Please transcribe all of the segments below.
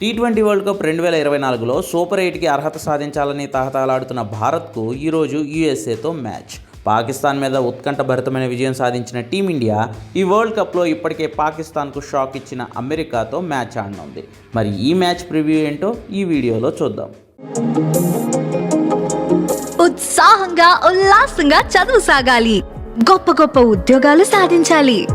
T twenty world cup రెండు వేల ఇరవై నాలుగులో సూపర్ ఎయిట్కి అర్హత సాధించాలని తహతలాడుతున్న భారత్కు ఈరోజు యూఎస్ఏతో మ్యాచ్. పాకిస్తాన్ మీద ఉత్కంఠభరితమైన విజయం సాధించిన టీమిండియా ఈ వరల్డ్ కప్లో ఇప్పటికే పాకిస్తాన్కు షాక్ ఇచ్చిన అమెరికాతో మ్యాచ్ ఆడనుంది. మరి ఈ మ్యాచ్ ప్రివ్యూ ఏంటో ఈ వీడియోలో చూద్దాం. ఉత్సాహంగా ఉల్లాసంగా చదువు సాగాలి. గొప్ప గొప్ప ఉద్యోగాలు సాధించాలి.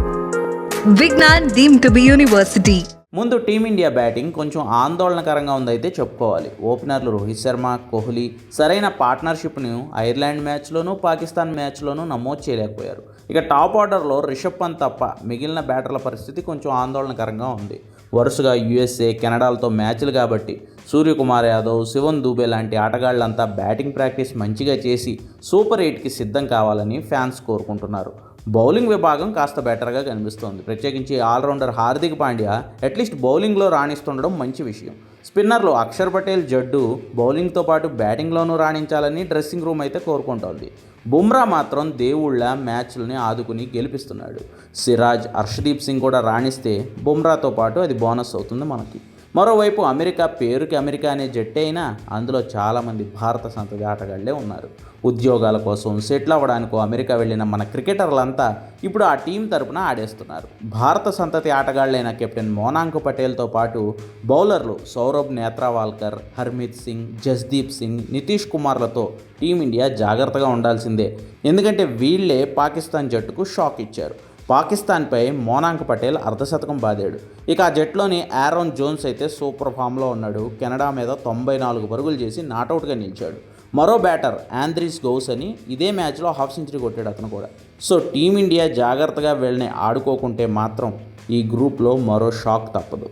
Vignan deem to be university. ముందు టీమిండియా బ్యాటింగ్ కొంచెం ఆందోళనకరంగా ఉందైతే చెప్పుకోవాలి. ఓపెనర్లు రోహిత్ శర్మ కోహ్లీ సరైన పార్ట్నర్షిప్ను ఐర్లాండ్ మ్యాచ్లోనూ పాకిస్తాన్ మ్యాచ్లోనూ నమోదు చేయలేకపోయారు. ఇక టాప్ ఆర్డర్లో రిషబ్ పంత్ తప్ప మిగిలిన బ్యాటర్ల పరిస్థితి కొంచెం ఆందోళనకరంగా ఉంది. వరుసగా యుఎస్ఏ కెనడాలతో మ్యాచ్లు కాబట్టి సూర్యకుమార్ యాదవ్ శివన్ దూబే లాంటి ఆటగాళ్ళంతా బ్యాటింగ్ ప్రాక్టీస్ మంచిగా చేసి సూపర్ ఎయిట్కి సిద్ధం కావాలని ఫ్యాన్స్ కోరుకుంటున్నారు. బౌలింగ్ విభాగం కాస్త బెటర్గా కనిపిస్తోంది. ప్రత్యేకించి ఆల్రౌండర్ హార్దిక్ పాండ్యా అట్లీస్ట్ బౌలింగ్లో రాణిస్తుండడం మంచి విషయం. స్పిన్నర్లు అక్షర్ పటేల్ జడ్డు బౌలింగ్తో పాటు బ్యాటింగ్లోనూ రాణించాలని డ్రెస్సింగ్ రూమ్ అయితే కోరుకుంటోంది. బుమ్రా మాత్రం దేవుళ్ళ మ్యాచ్లని ఆదుకుని గెలిపిస్తున్నాడు. సిరాజ్ హర్షదీప్ సింగ్ కూడా రాణిస్తే బుమ్రాతో పాటు అది బోనస్ అవుతుంది మనకి. మరోవైపు అమెరికా పేరుకి అమెరికా అనే జట్టే అయినా అందులో చాలామంది భారత సంతతి ఆటగాళ్ళే ఉన్నారు. ఉద్యోగాల కోసం సెటిల్ అవ్వడానికి అమెరికా వెళ్ళిన మన క్రికెటర్లంతా ఇప్పుడు ఆ టీం తరపున ఆడేస్తున్నారు. భారత సంతతి ఆటగాళ్ళైన కెప్టెన్ మోనాంక్ పటేల్తో పాటు బౌలర్లు సౌరభ్ నేత్రావాల్కర్ హర్మిత్ సింగ్ జస్దీప్ సింగ్ నితీష్ కుమార్లతో టీమిండియా జాగ్రత్తగా ఉండాల్సిందే. ఎందుకంటే వీళ్ళే పాకిస్తాన్ జట్టుకు షాక్ ఇచ్చారు. పాకిస్తాన్పై మోనాంక్ పటేల్ అర్ధశతకం బాదాడు. ఇక ఆ జట్లోని ఆరోన్ జోన్స్ అయితే సూపర్ ఫామ్లో ఉన్నాడు. కెనడా మీద తొంభై నాలుగు పరుగులు చేసి నాటౌట్గా నిలిచాడు. మరో బ్యాటర్ ఆంద్రీస్ గౌస్ అని ఇదే మ్యాచ్లో హాఫ్ సెంచరీ కొట్టాడు అతను కూడా. సో టీమిండియా జాగ్రత్తగా వెళ్ళని ఆడుకోకుంటే మాత్రం ఈ గ్రూప్లో మరో షాక్ తప్పదు.